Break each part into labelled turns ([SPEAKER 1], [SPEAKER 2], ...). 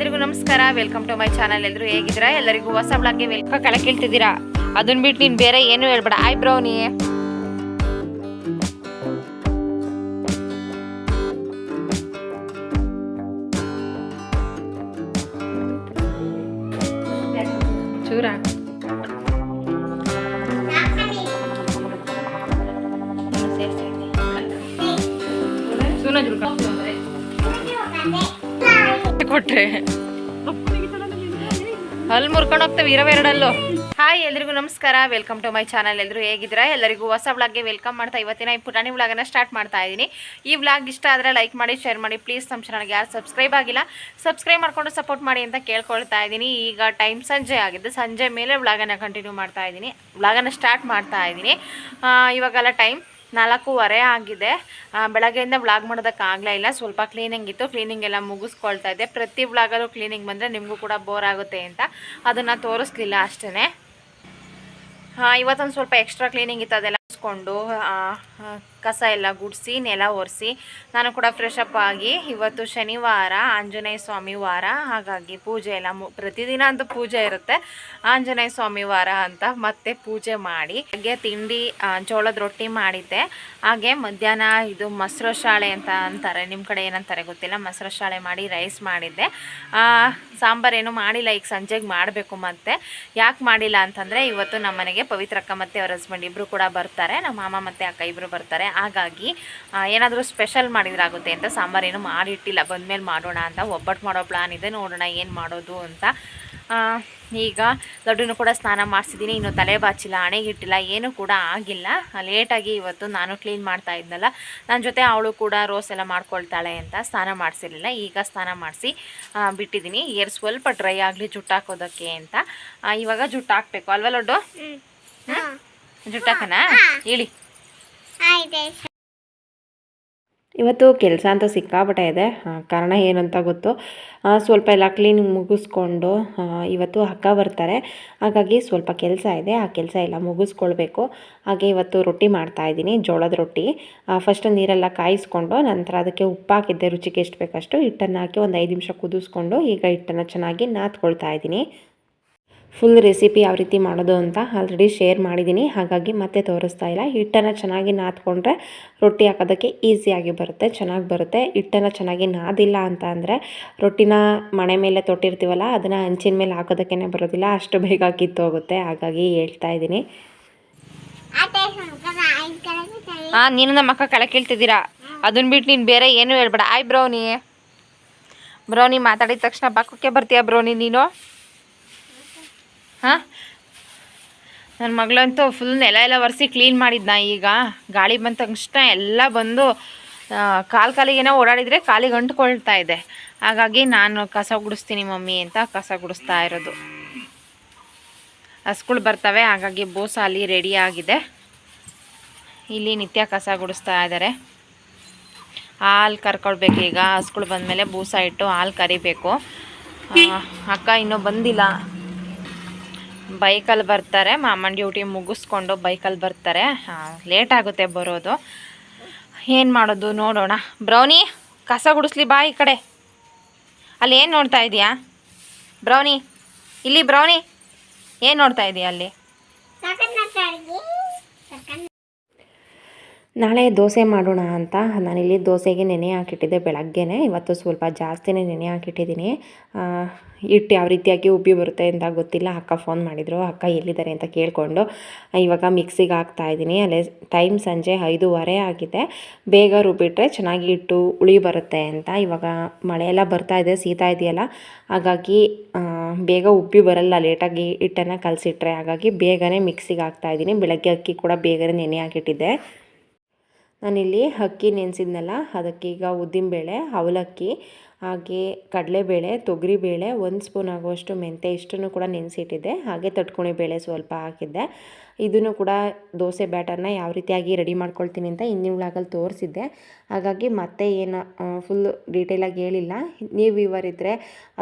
[SPEAKER 1] ಎಲ್ರಿಗೂ ನಮಸ್ಕಾರ. Welcome to my channel ಎಲ್ಲರೂ ಹೇಗಿದ್ದೀರಾ? ಎಲ್ಲರಿಗೂ ಹೊಸ ಬ್ಲಾಗ್ಗೆ ವೆಲ್ಕಮ್ ಕೆಳಗೆ ಕೇಳ್ತಿದ್ದೀರಾ ಅದನ್ನ ಬಿಟ್ಟು ನೀನು ಬೇರೆ ಏನು ಹೇಳ್ಬೇಡ. ಆಯ್ ಬ್ರೌನಿ ಚೂರ? ಕೊಟ್ರೆ. ಅಲ್ಲಿ ಮುರ್ಕೊಂಡು ಹೋಗ್ತೇವೆ ಇರವೆರಡಲ್ಲೂ ಹಾಯ್ ಎಲ್ರಿಗೂ ನಮಸ್ಕಾರ. ವೆಲ್ಕಮ್ ಟು ಮೈ ಚಾನಲ್ ಎಲ್ಲರೂ ಹೇಗಿದ್ದೀರಾ? ಎಲ್ಲರಿಗೂ ಹೊಸ ವ್ಲಾಗ್ಗೆ ವೆಲ್ಕಮ್ ಮಾಡ್ತಾ ಇವತ್ತಿನ ಈ ಪುಟಾಣಿ ವ್ಲಾಗನ್ನು ಸ್ಟಾರ್ಟ್ ಮಾಡ್ತಾ ಇದ್ದೀನಿ ಈ ವ್ಲಾಗ್ ಇಷ್ಟ ಆದರೆ ಲೈಕ್ ಮಾಡಿ ಶೇರ್ ಮಾಡಿ. ಪ್ಲೀಸ್ ನಮ್ಮ ಚಾನಲ್ಗೆ ಯಾರು ಸಬ್ಸ್ಕ್ರೈಬ್ ಆಗಿಲ್ಲ ಸಬ್ಸ್ಕ್ರೈಬ್ ಮಾಡಿಕೊಂಡು ಸಪೋರ್ಟ್ ಮಾಡಿ ಅಂತ ಕೇಳ್ಕೊಳ್ತಾ ಇದ್ದೀನಿ ಈಗ ಟೈಮ್ ಸಂಜೆ ಆಗಿದೆ ಸಂಜೆ ಮೇಲೆ ವ್ಲಾಗನ್ನು ಕಂಟಿನ್ಯೂ ಮಾಡ್ತಾ ಇದ್ದೀನಿ ವ್ಲಾಗನ್ನು ಸ್ಟಾರ್ಟ್ ಮಾಡ್ತಾ ಇದ್ದೀನಿ ಇವಾಗೆಲ್ಲ ಟೈಮ್ ನಾಲ್ಕೂವರೆ ಆಗಿದೆ. ಬೆಳಗ್ಗೆಯಿಂದ ವ್ಲಾಗ್ ಮಾಡೋದಕ್ಕಾಗಲೇ ಇಲ್ಲ. ಸ್ವಲ್ಪ ಕ್ಲೀನಿಂಗ್ ಇತ್ತು. ಕ್ಲೀನಿಂಗ್ ಎಲ್ಲ ಮುಗಿಸ್ಕೊಳ್ತಾ ಇದ್ದೆ. ಪ್ರತಿ ವ್ಲಾಗಲ್ಲೂ ಕ್ಲೀನಿಂಗ್ ಬಂದರೆ ನಿಮಗೂ ಕೂಡ ಬೋರ್ ಆಗುತ್ತೆ ಅಂತ ಅದನ್ನು ತೋರಿಸ್ಲಿಲ್ಲ ಅಷ್ಟೇ ಇವತ್ತೊಂದು ಸ್ವಲ್ಪ ಎಕ್ಸ್ಟ್ರಾ ಕ್ಲೀನಿಂಗ್ ಇತ್ತು. ಅದೆಲ್ಲ ಆ, ಕಸ ಎಲ್ಲ ಗುಡಿಸಿ ನೆಲ ಒರೆಸಿ ನಾನು ಕೂಡ ಫ್ರೆಶ್ ಅಪ್ ಆಗಿ ಇವತ್ತು ಶನಿವಾರ ಆಂಜನೇಯ ಸ್ವಾಮಿ ವಾರ ಹಾಗಾಗಿ ಪೂಜೆ ಎಲ್ಲ ಪ್ರತಿದಿನ ಅಂತೂ ಪೂಜೆ ಇರುತ್ತೆ. ಆಂಜನೇಯ ಸ್ವಾಮಿ ವಾರ ಅಂತ ಮತ್ತೆ ಪೂಜೆ ಮಾಡಿ ಹಾಗೆ ತಿಂಡಿ ಜೋಳದ ರೊಟ್ಟಿ ಮಾಡಿದ್ದೆ. ಹಾಗೆ ಮಧ್ಯಾಹ್ನ ಇದು ಮೊಸರು ಶಾಳೆ ಅಂತ ಅಂತಾರೆ. ನಿಮ್ಮ ಕಡೆ ಏನಂತಾರೆ ಗೊತ್ತಿಲ್ಲ? ಮೊಸರು ಶಾಳೆ ಮಾಡಿ ರೈಸ್ ಮಾಡಿದ್ದೆ. ಸಾಂಬಾರೇನು ಮಾಡಿಲ್ಲ ಈಗ ಸಂಜೆಗೆ ಮಾಡಬೇಕು ಮತ್ತೆ. ಯಾಕೆ ಮಾಡಿಲ್ಲ ಅಂತಂದರೆ ಇವತ್ತು ನಮ್ಮ ಮನೆಗೆ ಪವಿತ್ರಕ್ಕ ಮತ್ತು ಅವ್ರ ಹಸ್ಬೆಂಡ್ ಇಬ್ಬರು ಕೂಡ ಬರ್ತಾರೆ. ನಮ್ಮ ಮಾಮ ಮತ್ತು ಅಕ್ಕ ಇಬ್ಬರು ಬರ್ತಾರೆ. ಹಾಗಾಗಿ ಏನಾದರೂ ಸ್ಪೆಷಲ್ ಮಾಡಿದ್ರಾಗುತ್ತೆ ಅಂತ ಸಾಂಬಾರೇನು ಮಾಡಿಟ್ಟಿಲ್ಲ. ಬಂದಮೇಲೆ ಮಾಡೋಣ ಅಂತ ಒಬ್ಬಟ್ಟು ಮಾಡೋ ಪ್ಲಾನ್ ಇದೆ ನೋಡೋಣ ಏನು ಮಾಡೋದು ಅಂತ. ಈಗ ಲಡ್ಡೂನು ಕೂಡ ಸ್ನಾನ ಮಾಡಿಸಿದ್ದೀನಿ. ಇನ್ನು ತಲೆ ಬಾಚಿಲ್ಲ ಹಣೆಗಿಟ್ಟಿಲ್ಲ ಏನೂ ಕೂಡ ಆಗಿಲ್ಲ. ಲೇಟಾಗಿ ಇವತ್ತು ನಾನು ಕ್ಲೀನ್ ಮಾಡ್ತಾ ಇದ್ನಲ್ಲ. ನನ್ನ ಜೊತೆ ಅವಳು ಕೂಡ ರೋಸ್ ಎಲ್ಲ ಮಾಡ್ಕೊಳ್ತಾಳೆ ಅಂತ ಸ್ನಾನ ಮಾಡಿಸಿರಲಿಲ್ಲ. ಈಗ ಸ್ನಾನ ಮಾಡಿಸಿ ಬಿಟ್ಟಿದ್ದೀನಿ. ಏರ್ ಸ್ವಲ್ಪ ಡ್ರೈ ಆಗಲಿ ಜುಟ್ಟು ಹಾಕೋದಕ್ಕೆ ಅಂತ ಇವಾಗ ಜುಟ್ಟು ಹಾಕಬೇಕು ಅಲ್ವಾ ಲಡ್ಡು? ಜುಟ್ಟು ಹಾಕನ ಹೇಳಿ. ಇವತ್ತು ಕೆಲಸ ಅಂತ ಸಿಕ್ಕಾಪಟ್ಟೆ ಇದೆ. ಕಾರಣ ಏನಂತ ಗೊತ್ತು? ಸ್ವಲ್ಪ ಎಲ್ಲ ಕ್ಲೀನಿಂಗ್ ಮುಗಿಸ್ಕೊಂಡು ಇವತ್ತು ಅಕ್ಕ ಬರ್ತಾರೆ. ಹಾಗಾಗಿ ಸ್ವಲ್ಪ ಕೆಲಸ ಇದೆ. ಆ ಕೆಲಸ ಎಲ್ಲ ಮುಗಿಸ್ಕೊಳ್ಬೇಕು. ಹಾಗೆ ಇವತ್ತು ರೊಟ್ಟಿ ಮಾಡ್ತಾ ಇದ್ದೀನಿ ಜೋಳದ ರೊಟ್ಟಿ. ಫಸ್ಟ್ ನೀರೆಲ್ಲ ಕಾಯಿಸ್ಕೊಂಡು ನಂತರ ಅದಕ್ಕೆ ಉಪ್ಪು ಹಾಕಿದ್ದೆ. ರುಚಿಗೆ ಎಷ್ಟು ಬೇಕಷ್ಟು ಹಿಟ್ಟನ್ನು ಹಾಕಿ ಒಂದು ಐದು ನಿಮಿಷ ಕುದಿಸ್ಕೊಂಡು ಈಗ ಹಿಟ್ಟನ್ನು ಚೆನ್ನಾಗಿ ನಾತ್ಕೊಳ್ತಾ ಇದ್ದೀನಿ. ಫುಲ್ ರೆಸಿಪಿ ಯಾವ ರೀತಿ ಮಾಡೋದು ಅಂತ ಆಲ್ರೆಡಿ ಶೇರ್ ಮಾಡಿದ್ದೀನಿ. ಹಾಗಾಗಿ ಮತ್ತೆ ತೋರಿಸ್ತಾ ಇಲ್ಲ. ಹಿಟ್ಟನ್ನು ಚೆನ್ನಾಗಿ ನಾದ್ಕೊಂಡ್ರೆ ರೊಟ್ಟಿ ಹಾಕೋದಕ್ಕೆ ಈಸಿಯಾಗಿ ಬರುತ್ತೆ, ಚೆನ್ನಾಗಿ ಬರುತ್ತೆ. ಹಿಟ್ಟನ್ನು ಚೆನ್ನಾಗಿ ನಾದಿಲ್ಲ ಅಂತ ಅಂದರೆ ರೊಟ್ಟಿನ ಮಣೆ ಮೇಲೆ ತೊಟ್ಟಿರ್ತೀವಲ್ಲ, ಅದನ್ನು ಹಂಚಿನ ಮೇಲೆ ಹಾಕೋದಕ್ಕೇ ಬರೋದಿಲ್ಲ. ಅಷ್ಟು ಬೇಗ ಕಿತ್ತೋಗುತ್ತೆ. ಹಾಗಾಗಿ ಹೇಳ್ತಾ ಇದ್ದೀನಿ. ಹಾಂ ನೀನು ನಮ್ಮ ಅಕ್ಕ ಕಳೆ ಕೇಳ್ತಿದ್ದೀರಾ ಅದನ್ನ ಬಿಟ್ಟು ನೀನು ಬೇರೆ ಏನೂ ಹೇಳ್ಬೇಡ. ಆಯ್ ಬ್ರೌನಿ. ಬ್ರೌನಿ ಮಾತಾಡಿದ ತಕ್ಷಣ ಪಕ್ಕಕ್ಕೆ ಬರ್ತೀಯ ಬ್ರೌನಿ ನೀನು? ಹಾಂ? ನನ್ನ ಮಗಳಂತೂ ಫುಲ್ ನೆಲ ಎಲ್ಲ ಒರೆಸಿ ಕ್ಲೀನ್ ಮಾಡಿದ್ನ ಈಗ. ಗಾಳಿ ಬಂದ ತಕ್ಷಣ ಎಲ್ಲ ಬಂದು ಕಾಲು ಕಾಲಿಗೇನೋ ಓಡಾಡಿದರೆ ಕಾಲಿಗೆ ಅಂಟ್ಕೊಳ್ತಾ ಇದೆ. ಹಾಗಾಗಿ ನಾನು ಕಸ ಗುಡಿಸ್ತೀನಿ ಮಮ್ಮಿ ಅಂತ ಕಸ ಗುಡಿಸ್ತಾ ಇರೋದು. ಹಸ್ಗಳು ಬರ್ತವೆ, ಹಾಗಾಗಿ ಬೋಸ ಅಲ್ಲಿ ರೆಡಿ ಆಗಿದೆ. ಇಲ್ಲಿ ನಿತ್ಯ ಕಸ ಗುಡಿಸ್ತಾ ಇದ್ದಾರೆ ಹಾಲು ಕರ್ಕೊಳ್ಬೇಕು ಈಗ. ಹಸ್ಗಳು ಬಂದಮೇಲೆ ಬೂಸ ಇಟ್ಟು ಹಾಲು ಕರಿಬೇಕು. ಅಕ್ಕ ಇನ್ನೂ ಬಂದಿಲ್ಲ. ಬೈಕಲ್ಲಿ ಬರ್ತಾರೆ, ಮಾಮನ ಡ್ಯೂಟಿ ಮುಗಿಸ್ಕೊಂಡು ಬೈಕಲ್ಲಿ ಬರ್ತಾರೆ. ಲೇಟ್ ಆಗುತ್ತೆ ಬರೋದು. ಏನು ಮಾಡೋದು ನೋಡೋಣ. ಬ್ರೌನಿ, ಕಸ ಗುಡಿಸ್ಲಿ ಬಾ ಈ ಕಡೆ. ಅಲ್ಲಿ ಏನು ನೋಡ್ತಾ ಇದೆಯಾ? ಬ್ರೌನಿ, ಇಲ್ಲಿ ಬ್ರೌನಿ, ಏನು ನೋಡ್ತಾ ಇದೆಯಾ ಅಲ್ಲಿ? ನಾಳೆ ದೋಸೆ ಮಾಡೋಣ ಅಂತ. ನಾನಿಲ್ಲಿ ದೋಸೆಗೆ ನೆನೆ ಹಾಕಿಟ್ಟಿದ್ದೆ ಬೆಳಗ್ಗೆನೆ. ಇವತ್ತು ಸ್ವಲ್ಪ ಜಾಸ್ತಿನೇ ನೆನೆ ಹಾಕಿಟ್ಟಿದ್ದೀನಿ. ಹಿಟ್ಟು ಯಾವ ರೀತಿಯಾಗಿ ಉಬ್ಬಿ ಬರುತ್ತೆ ಅಂತ ಗೊತ್ತಿಲ್ಲ. ಅಕ್ಕ ಫೋನ್ ಮಾಡಿದರು. ಅಕ್ಕ ಎಲ್ಲಿದ್ದಾರೆ ಅಂತ ಕೇಳಿಕೊಂಡು, ಇವಾಗ ಮಿಕ್ಸಿಗೆ ಹಾಕ್ತಾ ಇದ್ದೀನಿ. ಅಲ್ಲೇ ಟೈಮ್ ಸಂಜೆ ಐದೂವರೆ ಆಗಿದೆ. ಬೇಗ ರುಬ್ಬಿಟ್ರೆ ಚೆನ್ನಾಗಿ ಹಿಟ್ಟು ಉಳಿ ಬರುತ್ತೆ ಅಂತ. ಇವಾಗ ಮಳೆ ಎಲ್ಲ ಬರ್ತಾ ಇದೆ, ಸೀತಾ ಇದೆಯಲ್ಲ. ಹಾಗಾಗಿ ಬೇಗ ಉಬ್ಬಿ ಬರಲ್ಲ. ಲೇಟಾಗಿ ಹಿಟ್ಟನ್ನು ಕಲಸಿಟ್ರೆ. ಹಾಗಾಗಿ ಬೇಗನೆ ಮಿಕ್ಸಿಗೆ ಹಾಕ್ತಾ ಇದ್ದೀನಿ. ಬೆಳಗ್ಗೆ ಅಕ್ಕಿ ಕೂಡ ಬೇಗನೆ ನೆನೆ ಹಾಕಿಟ್ಟಿದ್ದೆ. ನಾನಿಲ್ಲಿ ಅಕ್ಕಿ ನೆನೆಸಿದ್ನಲ್ಲ ಅದಕ್ಕೀಗ ಉದ್ದಿನಬೇಳೆ ಅವಲಕ್ಕಿ ಹಾಗೆ ಕಡಲೆಬೇಳೆ, ತೊಗರಿಬೇಳೆ, ಒಂದು ಸ್ಪೂನ್ ಆಗುವಷ್ಟು ಮೆಂತ್ಯ ಇಷ್ಟನ್ನು ಕೂಡ ನೆನೆಸಿಟ್ಟಿದ್ದೆ. ಹಾಗೆ ತಟ್ಕೊಣಿ ಬೇಳೆ ಸ್ವಲ್ಪ ಹಾಕಿದ್ದೆ. ಇದನ್ನು ಕೂಡ ದೋಸೆ ಬ್ಯಾಟರ್ನ ಯಾವ ರೀತಿಯಾಗಿ ರೆಡಿ ಮಾಡ್ಕೊಳ್ತೀನಿ ಅಂತ ಹಿಂದಿನ ವ್ಲಾಗಲ್ಲಿ ತೋರಿಸಿದ್ದೆ. ಹಾಗಾಗಿ ಮತ್ತೆ ಏನು ಫುಲ್ ಡೀಟೇಲಾಗಿ ಹೇಳಿಲ್ಲ. ನೀವು ಇವರಿದ್ದರೆ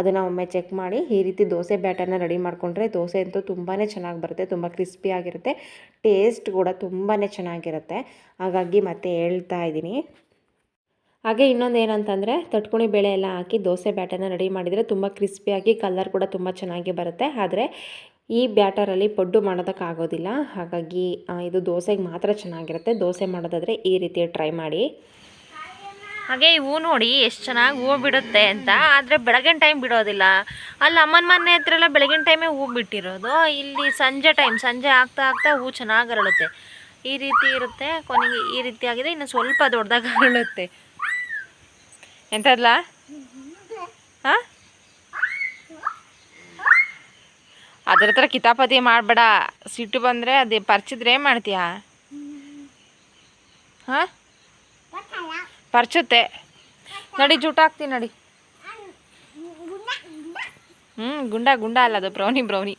[SPEAKER 1] ಅದನ್ನು ಒಮ್ಮೆ ಚೆಕ್ ಮಾಡಿ. ಈ ರೀತಿ ದೋಸೆ ಬ್ಯಾಟರ್ನ ರೆಡಿ ಮಾಡಿಕೊಂಡ್ರೆ ದೋಸೆ ಅಂತೂ ತುಂಬಾ ಚೆನ್ನಾಗಿ ಬರುತ್ತೆ, ತುಂಬ ಕ್ರಿಸ್ಪಿಯಾಗಿರುತ್ತೆ ಟೇಸ್ಟ್ ಕೂಡ ತುಂಬಾ ಚೆನ್ನಾಗಿರುತ್ತೆ. ಹಾಗಾಗಿ ಮತ್ತೆ ಹೇಳ್ತಾ ಇದ್ದೀನಿ.
[SPEAKER 2] ಹಾಗೆ ಇನ್ನೊಂದು ಏನಂತಂದರೆ ತಟ್ಕುಣಿ ಬೇಳೆ ಎಲ್ಲ ಹಾಕಿ ದೋಸೆ ಬ್ಯಾಟರ್ನ ರೆಡಿ ಮಾಡಿದರೆ ತುಂಬ ಕ್ರಿಸ್ಪಿಯಾಗಿ ಕಲರ್ ಕೂಡ ತುಂಬ ಚೆನ್ನಾಗಿ ಬರುತ್ತೆ. ಆದರೆ ಈ ಬ್ಯಾಟರಲ್ಲಿ ಪಡ್ಡು ಮಾಡೋದಕ್ಕಾಗೋದಿಲ್ಲ. ಹಾಗಾಗಿ ಇದು ದೋಸೆಗೆ ಮಾತ್ರ ಚೆನ್ನಾಗಿರುತ್ತೆ. ದೋಸೆ ಮಾಡೋದಾದರೆ ಈ ರೀತಿ ಟ್ರೈ ಮಾಡಿ.
[SPEAKER 1] ಹಾಗೆ ಈ ಹೂ ನೋಡಿ ಎಷ್ಟು ಚೆನ್ನಾಗಿ ಹೂವು ಬಿಡುತ್ತೆ ಅಂತ. ಆದರೆ ಬೆಳಗಿನ ಟೈಮ್ ಬಿಡೋದಿಲ್ಲ. ಅಲ್ಲಿ, ಅಮ್ಮನ ಮನೆ ಹತ್ರ ಎಲ್ಲ ಬೆಳಗಿನ ಟೈಮೇ ಹೂ ಬಿಟ್ಟಿರೋದು. ಇಲ್ಲಿ ಸಂಜೆ ಟೈಮ್ ಸಂಜೆ ಆಗ್ತಾ ಆಗ್ತಾ ಹೂ ಚೆನ್ನಾಗಿ ಅರಳುತ್ತೆ. ಈ ರೀತಿ ಇರುತ್ತೆ. ಕೊನೆಗೆ ಈ ರೀತಿ ಆಗಿದೆ. ಇನ್ನು ಸ್ವಲ್ಪ ದೊಡ್ಡದಾಗಿ ಅರಳುತ್ತೆ. ಎಂಥದ್ಲ? ಹಾಂ? ಅದ್ರ ಹತ್ರ ಕಿತಾಪತಿ ಮಾಡಬೇಡ. ಸಿಟ್ಟು ಬಂದರೆ ಅದೇ ಪರ್ಚಿದ್ರೆ ಏನು ಮಾಡ್ತೀಯಾ? ಹಾಂ? ಪರ್ಚುತ್ತೆ. ನಡಿ, ಜೂಟ ಹಾಕ್ತೀನಿ, ನಡಿ. ಹ್ಞೂ ಗುಂಡ ಗುಂಡ ಅಲ್ಲ ಅದು, ಬ್ರೌನಿ ಬ್ರೌನಿ.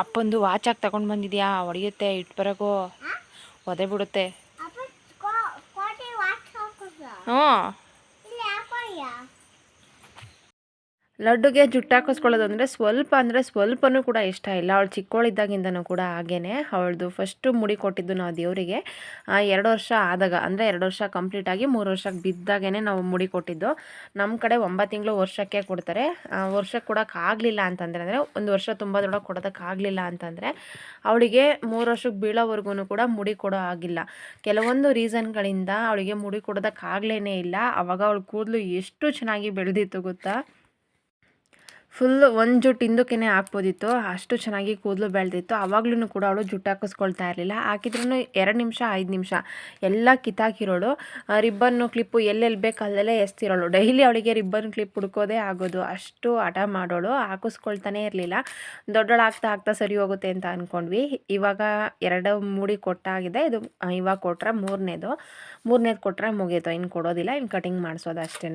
[SPEAKER 1] ಅಪ್ಪಂದು ವಾಚಾಗಿ ತಗೊಂಡು ಬಂದಿದ್ಯಾ? ಹೊಡೆಯುತ್ತೆ ಇಟ್ಟು ಬರೋಕೋ ಒದೆ ಬಿಡುತ್ತೆ ಹ್ಞೂ ಲಡ್ಡುಗೆ ಜುಟ್ಟು ಹಾಕಿಸ್ಕೊಳ್ಳೋದು ಅಂದರೆ ಸ್ವಲ್ಪ ಅಂದರೆ ಸ್ವಲ್ಪನೂ ಕೂಡ ಇಷ್ಟ ಇಲ್ಲ. ಅವಳು ಚಿಕ್ಕವಳಿದ್ದಾಗಿಂದನೂ ಕೂಡ ಹಾಗೇ ಅವಳದು ಫಸ್ಟು ಮುಡಿ ಕೊಟ್ಟಿದ್ದು ನಾವು ದೇವರಿಗೆ. ಎರಡು ವರ್ಷ ಆದಾಗ, ಅಂದರೆ ಎರಡು ವರ್ಷ ಕಂಪ್ಲೀಟ್ ಆಗಿ ಮೂರು ವರ್ಷಕ್ಕೆ ಬಿದ್ದಾಗೇ ನಾವು ಮುಡಿ ಕೊಟ್ಟಿದ್ದು. ನಮ್ಮ ಕಡೆ ಒಂಬತ್ತು ತಿಂಗಳು ವರ್ಷಕ್ಕೆ ಕೊಡ್ತಾರೆ. ವರ್ಷಕ್ಕೆ ಕೊಡೋಕ್ಕಾಗಲಿಲ್ಲ ಅಂತಂದರೆ, ಅಂದರೆ ಒಂದು ವರ್ಷ ತುಂಬ ದೊಡ್ಡ ಕೊಡೋದಕ್ಕಾಗಲಿಲ್ಲ ಅಂತಂದರೆ ಅವಳಿಗೆ ಮೂರು ವರ್ಷಕ್ಕೆ ಬೀಳೋವರೆಗೂ ಕೂಡ ಮುಡಿ ಕೊಡೋ ಆಗಿಲ್ಲ ಕೆಲವೊಂದು ರೀಸನ್ಗಳಿಂದ ಅವಳಿಗೆ ಮುಡಿ ಕೊಡೋದಕ್ಕಾಗಲೇ ಇಲ್ಲ. ಆವಾಗ ಅವಳು ಕೂದಲು ಎಷ್ಟು ಚೆನ್ನಾಗಿ ಬೆಳೆದಿತ್ತು ಗೊತ್ತಾ? ಫುಲ್ ಒಂದು ಜುಟ್ಟು ಹಿಂದಕ್ಕೇ ಹಾಕ್ಬೋದಿತ್ತು. ಅಷ್ಟು ಚೆನ್ನಾಗಿ ಕೂದಲು ಬೆಳೆದಿತ್ತು. ಆವಾಗ್ಲೂ ಕೂಡ ಅವಳು ಜುಟ್ಟು ಹಾಕಿಸ್ಕೊಳ್ತಾ ಇರಲಿಲ್ಲ. ಹಾಕಿದ್ರೂ ಎರಡು ನಿಮಿಷ, ಐದು ನಿಮಿಷ. ಎಲ್ಲ ಕಿತ್ತಾಕಿರೋಳು. ರಿಬ್ಬನ್ನು ಕ್ಲಿಪ್ಪು ಎಲ್ಲೆಲ್ಲಿ ಬೇಕು ಅಲ್ಲೆಲ್ಲ ಎಸ್ತಿರೋಳು. ಡೈಲಿ ಅವಳಿಗೆ ರಿಬ್ಬನ್ ಕ್ಲಿಪ್ ಹುಡ್ಕೋದೇ ಆಗೋದು. ಅಷ್ಟು ಹಠ ಮಾಡೋಳು. ಹಾಕಿಸ್ಕೊಳ್ತಾನೆ ಇರಲಿಲ್ಲ. ದೊಡ್ಡೋಳು ಆಗ್ತಾ ಆಗ್ತಾ ಸರಿ ಹೋಗುತ್ತೆ ಅಂತ ಅಂದ್ಕೊಂಡ್ವಿ ಇವಾಗ ಎರಡು ಮೂಡಿ ಕೊಟ್ಟಾಗಿದೆ. ಇದು ಇವಾಗ ಕೊಟ್ಟರೆ ಮೂರನೇದು. ಮೂರನೇದು ಕೊಟ್ಟರೆ ಮುಗೀತು. ಇನ್ನು ಕೊಡೋದಿಲ್ಲ. ಇನ್ನು ಕಟಿಂಗ್ ಮಾಡಿಸೋದು ಅಷ್ಟೇ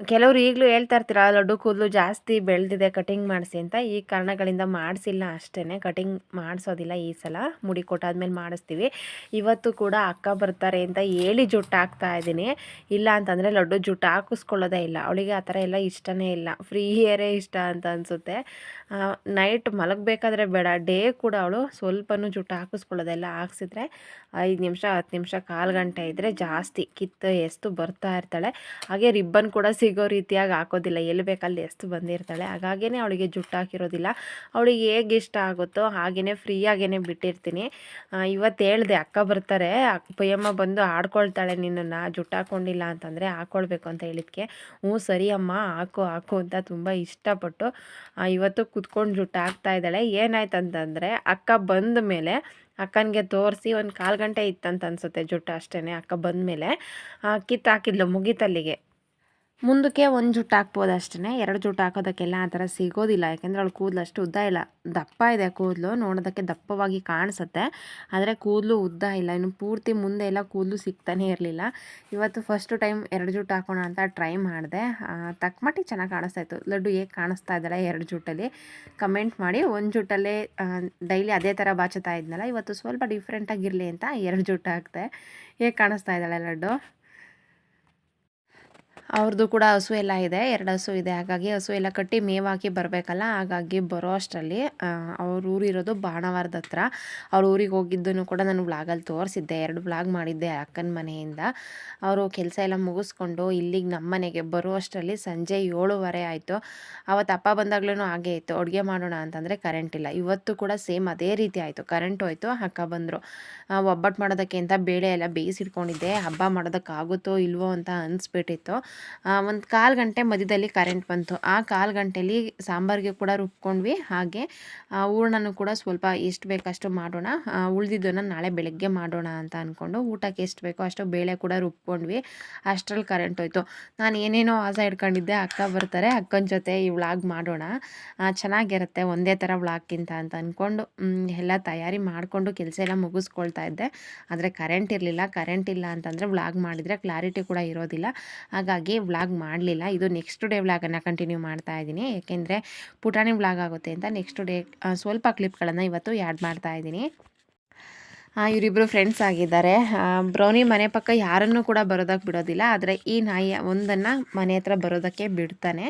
[SPEAKER 1] ಕೆಲವರು ಈಗಲೂ ಹೇಳ್ತಾ ಇರ್ತೀರ, ಲಡ್ಡು ಕೂದಲು ಜಾಸ್ತಿ ಬೆಳೆದಿದೆ ಕಟಿಂಗ್ ಮಾಡಿಸಿ ಅಂತ. ಈ ಕಾರಣಗಳಿಂದ ಮಾಡಿಸಿಲ್ಲ ಅಷ್ಟೇ ಕಟಿಂಗ್ ಮಾಡಿಸೋದಿಲ್ಲ ಈ ಸಲ. ಮುಡಿ ಕೊಟ್ಟಾದ್ಮೇಲೆ ಮಾಡಿಸ್ತೀವಿ. ಇವತ್ತು ಕೂಡ ಅಕ್ಕ ಬರ್ತಾರೆ ಅಂತ ಹೇಳಿ ಜುಟ್ಟು ಹಾಕ್ತಾ ಇದ್ದೀನಿ. ಇಲ್ಲ ಅಂತಂದರೆ ಲಡ್ಡು ಜುಟ್ಟು ಹಾಕಿಸ್ಕೊಳ್ಳೋದೇ ಇಲ್ಲ. ಅವಳಿಗೆ ಆ ಥರ ಎಲ್ಲ ಇಷ್ಟನೇ ಇಲ್ಲ. ಫ್ರೀ ಇಯರೇ ಇಷ್ಟ ಅಂತ ಅನಿಸುತ್ತೆ. ನೈಟ್ ಮಲಗಬೇಕಾದ್ರೆ ಬೇಡ. ಡೇ ಕೂಡ ಅವಳು ಸ್ವಲ್ಪನೂ ಜುಟ್ಟು ಹಾಕಿಸ್ಕೊಳ್ಳೋದೆಲ್ಲ ಹಾಕ್ಸಿದ್ರೆ ಐದು ನಿಮಿಷ, ಹತ್ತು ನಿಮಿಷ, ಕಾಲು ಗಂಟೆ ಇದ್ದರೆ ಜಾಸ್ತಿ. ಕಿತ್ತು ಎಸ್ತು ಬರ್ತಾ ಇರ್ತಾಳೆ. ಹಾಗೆ ರಿಬ್ಬನ್ ಕೂಡ ಸಿಗೋ ರೀತಿಯಾಗಿ ಹಾಕೋದಿಲ್ಲ. ಎಲ್ಲಿ ಬೇಕಲ್ಲಿ ಎಷ್ಟು ಬಂದಿರ್ತಾಳೆ. ಹಾಗಾಗೇ ಅವಳಿಗೆ ಜುಟ್ಟು ಹಾಕಿರೋದಿಲ್ಲ. ಅವಳಿಗೆ ಹೇಗೆ ಇಷ್ಟ ಆಗುತ್ತೋ ಹಾಗೇ ಫ್ರೀಯಾಗೇ ಬಿಟ್ಟಿರ್ತೀನಿ. ಇವತ್ತು ಹೇಳಿದೆ, ಅಕ್ಕ ಬರ್ತಾರೆ. ಅಕ್ಕ ಪಯ್ಯಮ್ಮ ಬಂದು ಆಡ್ಕೊಳ್ತಾಳೆ. ನಿನ್ನನ್ನು ಜುಟ್ಟು ಹಾಕ್ಕೊಂಡಿಲ್ಲ ಅಂತಂದರೆ ಹಾಕ್ಕೊಳ್ಬೇಕು ಅಂತ ಹೇಳಿದ್ಕೆ. ಹ್ಞೂ ಸರಿ ಅಮ್ಮ ಹಾಕು ಹಾಕು ಅಂತ ತುಂಬ ಇಷ್ಟಪಟ್ಟು ಇವತ್ತು ಕುತ್ಕೊಂಡು ಜುಟ್ಟು ಹಾಕ್ತಾ ಇದ್ದಾಳೆ. ಏನಾಯ್ತು ಅಂತಂದರೆ ಅಕ್ಕ ಬಂದ ಮೇಲೆ ಅಕ್ಕನಿಗೆ ತೋರಿಸಿ ಒಂದು ಕಾಲು ಗಂಟೆ ಇತ್ತಂತ ಅನ್ಸುತ್ತೆ ಜುಟ್ಟು ಅಷ್ಟೇ ಅಕ್ಕ ಬಂದಮೇಲೆ. ಮೇಲೆ ಹಾಕಿದ್ಲು ಮುಗೀತಲ್ಲಿಗೆ. ಮುಂದಕ್ಕೆ ಒಂದು ಜುಟ್ಟು ಹಾಕ್ಬೋದು ಅಷ್ಟೇ ಎರಡು ಜುಟ್ಟು ಹಾಕೋದಕ್ಕೆಲ್ಲ ಆ ಥರ ಸಿಗೋದಿಲ್ಲ. ಯಾಕೆಂದರೆ ಅವಳು ಕೂದಲು ಅಷ್ಟು ಉದ್ದ ಇಲ್ಲ. ದಪ್ಪ ಇದೆ ಕೂದಲು. ನೋಡೋದಕ್ಕೆ ದಪ್ಪವಾಗಿ ಕಾಣಿಸುತ್ತೆ. ಆದರೆ ಕೂದಲು ಉದ್ದ ಇಲ್ಲ. ಇನ್ನು ಪೂರ್ತಿ ಮುಂದೆ ಎಲ್ಲ ಕೂದಲು ಸಿಗ್ತಾನೇ ಇರಲಿಲ್ಲ. ಇವತ್ತು ಫಸ್ಟು ಟೈಮ್ ಎರಡು ಜುಟ್ಟು ಹಾಕೋಣ ಅಂತ ಟ್ರೈ ಮಾಡಿದೆ. ತಕ್ಕ ಮಟ್ಟಿಗೆ ಚೆನ್ನಾಗಿ ಕಾಣಿಸ್ತಾ ಇತ್ತು. ಲಡ್ಡು ಹೇಗೆ ಕಾಣಿಸ್ತಾ ಇದ್ದಾಳೆ ಎರಡು ಜುಟ್ಟಲ್ಲಿ. ಕಮೆಂಟ್ ಮಾಡಿ. ಒಂದು ಜುಟ್ಟಲ್ಲೇ ಡೈಲಿ ಅದೇ ಥರ ಬಾಚುತ್ತಾ ಇದ್ನಲ್ಲ. ಇವತ್ತು ಸ್ವಲ್ಪ ಡಿಫ್ರೆಂಟಾಗಿರಲಿ ಅಂತ ಎರಡು ಜುಟ್ಟು ಹಾಕ್ತೆ ಹೇಗೆ ಕಾಣಿಸ್ತಾ ಇದ್ದಾಳೆ ಲಡ್ಡು? ಅವ್ರದ್ದು ಕೂಡ ಹಸು ಎಲ್ಲ ಇದೆ, ಎರಡು ಹಸು ಇದೆ. ಹಾಗಾಗಿ ಹಸು ಎಲ್ಲ ಕಟ್ಟಿ ಮೇವಾಕಿ ಬರಬೇಕಲ್ಲ, ಹಾಗಾಗಿ ಬರೋ ಅಷ್ಟರಲ್ಲಿ ಅವ್ರ ಊರಿರೋದು ಬಾಣವಾರದ ಹತ್ರ. ಅವ್ರ ಊರಿಗೆ ಹೋಗಿದ್ದನ್ನು ಕೂಡ ನಾನು ಬ್ಲಾಗಲ್ಲಿ ತೋರಿಸಿದ್ದೆ. ಎರಡು ಬ್ಲಾಗ್ ಮಾಡಿದ್ದೆ ಅಕ್ಕನ ಮನೆಯಿಂದ. ಅವರು ಕೆಲಸ ಎಲ್ಲ ಮುಗಿಸ್ಕೊಂಡು ಇಲ್ಲಿಗೆ ನಮ್ಮ ಮನೆಗೆ ಬರೋ ಅಷ್ಟರಲ್ಲಿ ಸಂಜೆ ಏಳುವರೆ ಆಯಿತು. ಅವತ್ತು ಅಪ್ಪ ಬಂದಾಗ್ಲೂ ಹಾಗೆ ಇತ್ತು. ಅಡುಗೆ ಮಾಡೋಣ ಅಂತಂದರೆ ಕರೆಂಟ್ ಇಲ್ಲ. ಇವತ್ತು ಕೂಡ ಸೇಮ್ ಅದೇ ರೀತಿ ಆಯಿತು. ಕರೆಂಟ್ ಹೋಯ್ತು, ಅಕ್ಕ ಬಂದರು. ಒಬ್ಬಟ್ಟು ಮಾಡೋದಕ್ಕೆ ಅಂತ ಬೇಳೆ ಎಲ್ಲ ಬೇಯಿಸಿಟ್ಕೊಂಡಿದ್ದೆ. ಹಬ್ಬ ಮಾಡೋದಕ್ಕಾಗುತ್ತೋ ಇಲ್ವೋ ಅಂತ ಅನಿಸ್ಬಿಟ್ಟಿತ್ತು. ಒಂದು ಕಾಲು ಗಂಟೆ ಮಧ್ಯದಲ್ಲಿ ಕರೆಂಟ್ ಬಂತು. ಆ ಕಾಲು ಗಂಟೆಯಲ್ಲಿ ಸಾಂಬಾರಿಗೆ ಕೂಡ ರುಬ್ಕೊಂಡ್ವಿ. ಹಾಗೆ ಹೂರ್ಣನೂ ಕೂಡ ಸ್ವಲ್ಪ ಎಷ್ಟು ಬೇಕಷ್ಟು ಮಾಡೋಣ. ಉಳಿದಿದ್ದನ್ನು ನಾಳೆ ಬೆಳಗ್ಗೆ ಮಾಡೋಣ ಅಂತ ಅಂದ್ಕೊಂಡು ಊಟಕ್ಕೆ ಎಷ್ಟು ಬೇಕೋ ಅಷ್ಟು ಬೇಳೆ ಕೂಡ ರುಬ್ಕೊಂಡ್ವಿ. ಅಷ್ಟರಲ್ಲಿ ಕರೆಂಟ್ ಹೋಯ್ತು. ನಾನು ಏನೇನೋ ಆಸೆ ಇಟ್ಕೊಂಡಿದ್ದೆ, ಅಕ್ಕ ಬರ್ತಾರೆ, ಅಕ್ಕನ ಜೊತೆ ಈ ವ್ಲಾಗ್ ಮಾಡೋಣ. ಚೆನ್ನಾಗಿರುತ್ತೆ, ಒಂದೇ ಥರ ವ್ಲಾಗ್ಗಿಂತ ಅಂತ ಅಂದ್ಕೊಂಡು ಎಲ್ಲ ತಯಾರಿ ಮಾಡಿಕೊಂಡು ಕೆಲಸ ಎಲ್ಲ ಮುಗಿಸ್ಕೊಳ್ತಾ ಇದ್ದೆ. ಆದರೆ ಕರೆಂಟ್ ಇರಲಿಲ್ಲ. ಕರೆಂಟ್ ಇಲ್ಲ ಅಂತಂದರೆ ವ್ಲಾಗ್ ಮಾಡಿದರೆ ಕ್ಲಾರಿಟಿ ಕೂಡ ಇರೋದಿಲ್ಲ. ಹಾಗಾಗಿ ವ್ಲಾಗ್ ಮಾಡಲಿಲ್ಲ. ಇದು ನೆಕ್ಸ್ಟ್ ಡೇ ವ್ಲಾಗನ್ನು ಕಂಟಿನ್ಯೂ ಮಾಡ್ತಾ ಇದ್ದೀನಿ. ಏಕೆಂದರೆ ಪುಟಾಣಿ ವ್ಲಾಗ್ ಆಗುತ್ತೆ ಅಂತ ನೆಕ್ಸ್ಟ್ ಡೇ ಸ್ವಲ್ಪ ಕ್ಲಿಪ್ಗಳನ್ನು ಇವತ್ತು ಆ್ಯಡ್ ಮಾಡ್ತಾ ಇದ್ದೀನಿ. ಇವರಿಬ್ಬರು ಫ್ರೆಂಡ್ಸ್ ಆಗಿದ್ದಾರೆ. ಬ್ರೌನಿ ಮನೆ ಪಕ್ಕ ಯಾರನ್ನು ಕೂಡ ಬರೋದಕ್ಕೆ ಬಿಡೋದಿಲ್ಲ. ಆದರೆ ಈ ನಾಯಿ ಒಂದನ್ನು ಮನೆ ಹತ್ರ ಬರೋದಕ್ಕೆ ಬಿಡ್ತಾನೆ.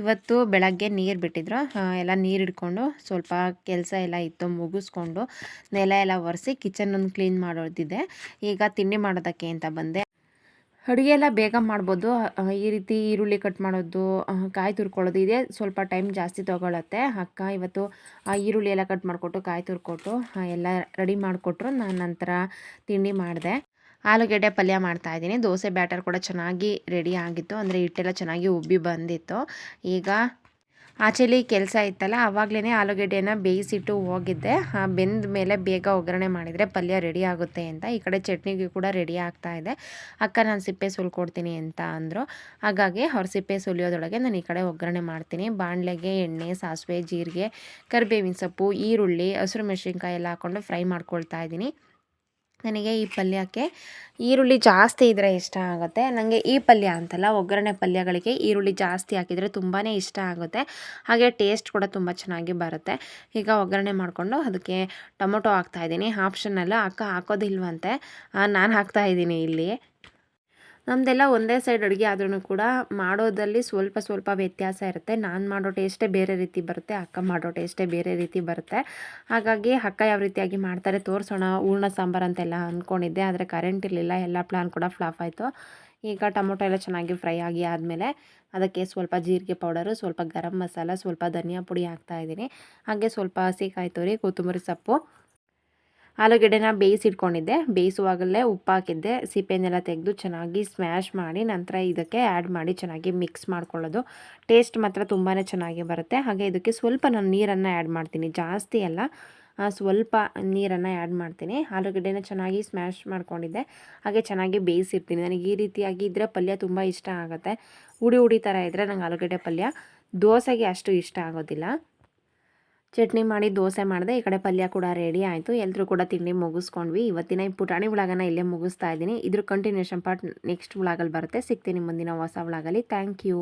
[SPEAKER 1] ಇವತ್ತು ಬೆಳಗ್ಗೆ ನೀರು ಬಿಟ್ಟಿದ್ರು. ಎಲ್ಲ ನೀರು ಹಿಡ್ಕೊಂಡು ಸ್ವಲ್ಪ ಕೆಲಸ ಎಲ್ಲ ಇತ್ತು ಮುಗಿಸ್ಕೊಂಡು ನೆಲ ಎಲ್ಲ ಒರೆಸಿ ಕಿಚನ್ ಒಂದು ಕ್ಲೀನ್ ಮಾಡೋದಿದೆ. ಈಗ ತಿಂಡಿ ಮಾಡೋದಕ್ಕೆ ಅಂತ ಬಂದೆ. ಅಡುಗೆ ಎಲ್ಲ ಬೇಗ ಮಾಡ್ಬೋದು. ಈ ರೀತಿ ಈರುಳ್ಳಿ ಕಟ್ ಮಾಡೋದು ಕಾಯಿ ತುರ್ಕೊಳ್ಳೋದು ಇದೇ ಸ್ವಲ್ಪ ಟೈಮ್ ಜಾಸ್ತಿ ತೊಗೊಳತ್ತೆ. ಅಕ್ಕ ಇವತ್ತು, ಆ, ಈರುಳ್ಳಿ ಎಲ್ಲ ಕಟ್ ಮಾಡಿಕೊಟ್ಟು, ಕಾಯಿ ತುರ್ಕೊಟ್ಟು ಎಲ್ಲ ರೆಡಿ ಮಾಡಿಕೊಟ್ರು. ನಾನು ನಂತರ ತಿಂಡಿ ಮಾಡಿದೆ. ಆಲೂಗೆಡ್ಡೆ ಪಲ್ಯ ಮಾಡ್ತಾಯಿದ್ದೀನಿ ದೋಸೆ ಬ್ಯಾಟರ್ ಕೂಡ ಚೆನ್ನಾಗಿ ರೆಡಿ ಆಗಿತ್ತು. ಅಂದರೆ ಹಿಟ್ಟೆಲ್ಲ ಚೆನ್ನಾಗಿ ಉಬ್ಬಿ ಬಂದಿತ್ತು. ಈಗ ಆಚೆಲಿ ಕೆಲಸ ಇತ್ತಲ್ಲ ಆವಾಗಲೇ ಆಲೂಗೆಡ್ಡೆನ ಬೇಯಿಸಿಟ್ಟು ಹೋಗಿದ್ದೆ. ಬೆಂದ ಮೇಲೆ ಬೇಗ ಒಗ್ಗರಣೆ ಮಾಡಿದರೆ ಪಲ್ಯ ರೆಡಿ ಆಗುತ್ತೆ ಅಂತ. ಈ ಕಡೆ ಚಟ್ನಿಗೆ ಕೂಡ ರೆಡಿ ಆಗ್ತಾ ಇದೆ. ಅಕ್ಕ, ನಾನು ಸಿಪ್ಪೆ ಸುಲ್ಕೊಡ್ತೀನಿ ಅಂತ ಅಂದರು. ಹಾಗಾಗಿ ಅವ್ರ ಸಿಪ್ಪೆ ಸುಲಿಯೋದೊಳಗೆ ನಾನು ಈ ಕಡೆ ಒಗ್ಗರಣೆ ಮಾಡ್ತೀನಿ. ಬಾಣಲೆಗೆ ಎಣ್ಣೆ, ಸಾಸಿವೆ, ಜೀರಿಗೆ, ಕರಿಬೇವಿನ ಸೊಪ್ಪು, ಈರುಳ್ಳಿ, ಹಸಿರು ಮೆಣಸಿನ್ಕಾಯಿ ಎಲ್ಲ ಹಾಕ್ಕೊಂಡು ಫ್ರೈ ಮಾಡ್ಕೊಳ್ತಾ ಇದ್ದೀನಿ. ನನಗೆ ಈ ಪಲ್ಯಕ್ಕೆ ಈರುಳ್ಳಿ ಜಾಸ್ತಿ ಇದ್ದರೆ ಇಷ್ಟ ಆಗುತ್ತೆ. ನನಗೆ ಈ ಪಲ್ಯ ಅಂತಲ್ಲ, ಒಗ್ಗರಣೆ ಪಲ್ಯಗಳಿಗೆ ಈರುಳ್ಳಿ ಜಾಸ್ತಿ ಹಾಕಿದರೆ ತುಂಬಾ ಇಷ್ಟ ಆಗುತ್ತೆ. ಹಾಗೆ ಟೇಸ್ಟ್ ಕೂಡ ತುಂಬ ಚೆನ್ನಾಗಿ ಬರುತ್ತೆ. ಈಗ ಒಗ್ಗರಣೆ ಮಾಡಿಕೊಂಡು ಅದಕ್ಕೆ ಟೊಮೊಟೊ ಹಾಕ್ತಾಯಿದ್ದೀನಿ ಆಪ್ಷನಲ್ಲ ಅಕ್ಕ ಹಾಕೋದಿಲ್ವಂತೆ. ನಾನು ಹಾಕ್ತಾಯಿದ್ದೀನಿ ಇಲ್ಲಿ. ನಮ್ಮದೆಲ್ಲ ಒಂದೇ ಸೈಡ್ ಅಡುಗೆ ಆದ್ರೂ ಕೂಡ ಮಾಡೋದಲ್ಲಿ ಸ್ವಲ್ಪ ಸ್ವಲ್ಪ ವ್ಯತ್ಯಾಸ ಇರುತ್ತೆ. ನಾನು ಮಾಡೋ ಟೇಸ್ಟೇ ಬೇರೆ ರೀತಿ ಬರುತ್ತೆ, ಅಕ್ಕ ಮಾಡೋ ಟೇಸ್ಟೇ ಬೇರೆ ರೀತಿ ಬರುತ್ತೆ. ಹಾಗಾಗಿ ಅಕ್ಕ ಯಾವ ರೀತಿಯಾಗಿ ಮಾಡ್ತಾರೆ ತೋರಿಸೋಣ, ಹೂರ್ಣ ಸಾಂಬಾರು ಅಂತೆಲ್ಲ ಅಂದ್ಕೊಂಡಿದ್ದೆ ಆದರೆ ಕರೆಂಟ್ ಇರಲಿಲ್ಲ, ಎಲ್ಲ ಪ್ಲ್ಯಾನ್ ಕೂಡ ಫ್ಲಾಪ್ ಆಯಿತು. ಈಗ ಟೊಮೊಟೊ ಎಲ್ಲ ಚೆನ್ನಾಗಿ ಫ್ರೈ ಆಗಿ ಆದಮೇಲೆ ಅದಕ್ಕೆ ಸ್ವಲ್ಪ ಜೀರಿಗೆ ಪೌಡರು ಸ್ವಲ್ಪ ಗರಂ ಮಸಾಲ, ಸ್ವಲ್ಪ ಧನಿಯಾ ಪುಡಿ ಹಾಕ್ತಾಯಿದ್ದೀನಿ ಹಾಗೆ ಸ್ವಲ್ಪ ಹಸಿ ತುರಿ, ಕೊತ್ತಂಬರಿ ಸೊಪ್ಪು ಆಲೂಗೆಡ್ಡೆನ ಬೇಯಿಸಿಟ್ಕೊಂಡಿದ್ದೆ. ಬೇಯಿಸುವಾಗಲೇ ಉಪ್ಪು ಹಾಕಿದ್ದೆ ಸಿಪ್ಪೆನೆಲ್ಲ ತೆಗೆದು ಚೆನ್ನಾಗಿ ಸ್ಮ್ಯಾಶ್ ಮಾಡಿ ನಂತರ ಇದಕ್ಕೆ ಆ್ಯಡ್ ಮಾಡಿ ಚೆನ್ನಾಗಿ ಮಿಕ್ಸ್ ಮಾಡ್ಕೊಳ್ಳೋದು. ಟೇಸ್ಟ್ ಮಾತ್ರ ತುಂಬಾ ಚೆನ್ನಾಗಿ ಬರುತ್ತೆ. ಹಾಗೆ ಇದಕ್ಕೆ ಸ್ವಲ್ಪ ನಾನು ನೀರನ್ನು ಆ್ಯಡ್ ಮಾಡ್ತೀನಿ. ಜಾಸ್ತಿ ಅಲ್ಲ. ಸ್ವಲ್ಪ ನೀರನ್ನು ಆ್ಯಡ್ ಮಾಡ್ತೀನಿ. ಆಲೂಗಡ್ಡೆನ ಚೆನ್ನಾಗಿ ಸ್ಮ್ಯಾಶ್ ಮಾಡ್ಕೊಂಡಿದ್ದೆ. ಹಾಗೆ ಚೆನ್ನಾಗಿ ಬೇಯಿಸಿರ್ತೀನಿ. ನನಗೆ ಈ ರೀತಿಯಾಗಿ ಇದ್ದರೆ ಪಲ್ಯ ತುಂಬ ಇಷ್ಟ ಆಗುತ್ತೆ. ಉಡಿ ಉಡಿ ಥರ ಇದ್ದರೆ ನಂಗೆ ಆಲೂಗಡ್ಡೆ ಪಲ್ಯ ದೋಸೆಗೆ ಅಷ್ಟು ಇಷ್ಟ ಆಗೋದಿಲ್ಲ. ಚಟ್ನಿ ಮಾಡಿ, ದೋಸೆ ಮಾಡಿದೆ, ಈ ಕಡೆ ಪಲ್ಯ ಕೂಡ ರೆಡಿ ಆಯಿತು. ಎಲ್ಲರೂ ಕೂಡ ತಿಂಡಿ ಮುಗಿಸ್ಕೊಂಡ್ವಿ. ಇವತ್ತಿನ ಈ ಪುಟಾಣಿ ವ್ಲಾಗನ ಇಲ್ಲೇ ಮುಗಿಸ್ತಾ ಇದ್ದೀನಿ. ಇದ್ರ ಕಂಟಿನ್ಯೂಷನ್ ಪಾರ್ಟ್ ನೆಕ್ಸ್ಟ್ ವ್ಲಾಗಲ್ಲಿ ಬರುತ್ತೆ. ಸಿಗ್ತೀನಿ ಮುಂದಿನ ಹೊಸ ವ್ಲಾಗಲ್ಲಿ. Thank you